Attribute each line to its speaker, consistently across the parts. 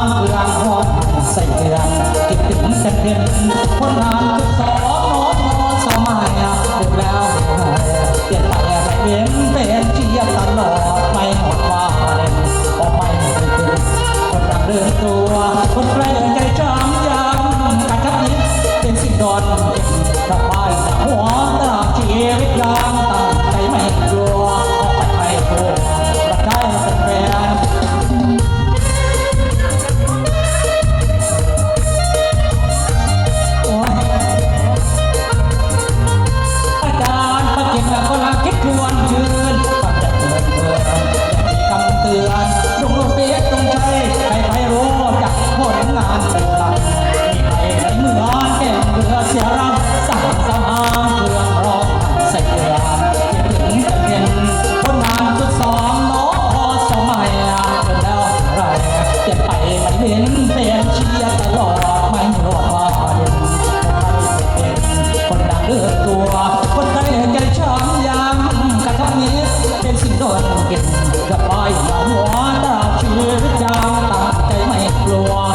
Speaker 1: างลางพรใส่เวลาเก็บถึงสักเดือนคนหา The floor.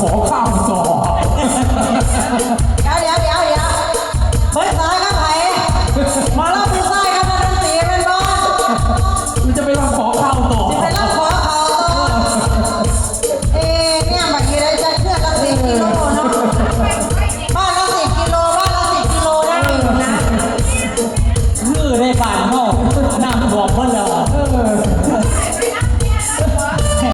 Speaker 2: ขอค